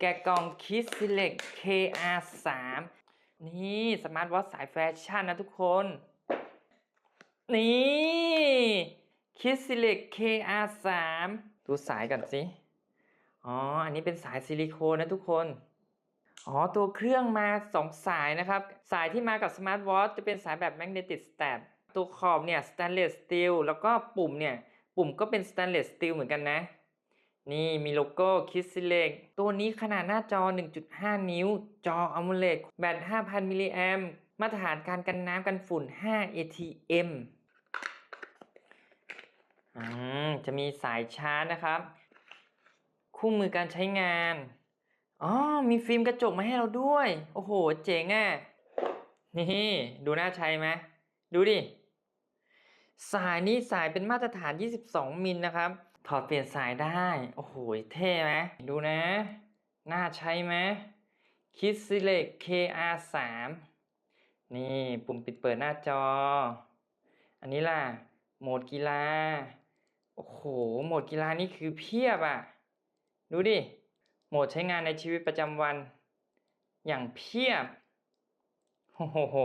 แกะกล่องคิด Select KR3 นี่สมาร์ทวอทสายแฟชั่นนะทุกคน นี่คิด Select KR3 ดูสายกันสิอ๋อ อันนี้เป็นสายซิลิโคนนะทุกคน อ๋อ ตัวเครื่องมา 2 สายนะครับ สายที่มากับสมาร์ทวอทจะเป็นสายแบบแมกเนติกสแตทตัวขอบเนี่ยสแตนเลสสตีลแล้วก็ปุ่มเนี่ย ปุ่มก็เป็นสแตนเลสสตีลเหมือนกันนะ นี่มีโลโก้คิดซิเล็กตัวนี้ขนาดหน้าจอ 1.5 นิ้ว จออัลโมเลดแบต 5,000 มิลลิแอมมาตรฐานการกันน้ำกันฝุ่น 5 ATM จะมีสายชาร์จนะครับ คู่มือการใช้งาน อ๋อ มีฟิล์มกระจกมาให้เราด้วย โอ้โห เจ๋งอะ นี่ ดูน่าใช้ไหม ดูดิ สายนี้สายเป็นมาตรฐาน 22 มิลนะครับ ถอดเปลี่ยนสายได้ โอ้โห เท่ไหมดูนะ น่าใช้ไหมคิดซิเล็ก KR3 นี่ปุ่มปิดเปิดหน้าจอ อันนี้ล่ะ โหมดกีฬา โอ้โห โหมดกีฬานี่คือเพียบอะ ดูดิ โหมดใช้งานในชีวิตประจำวัน อย่างเพียบโอ้โห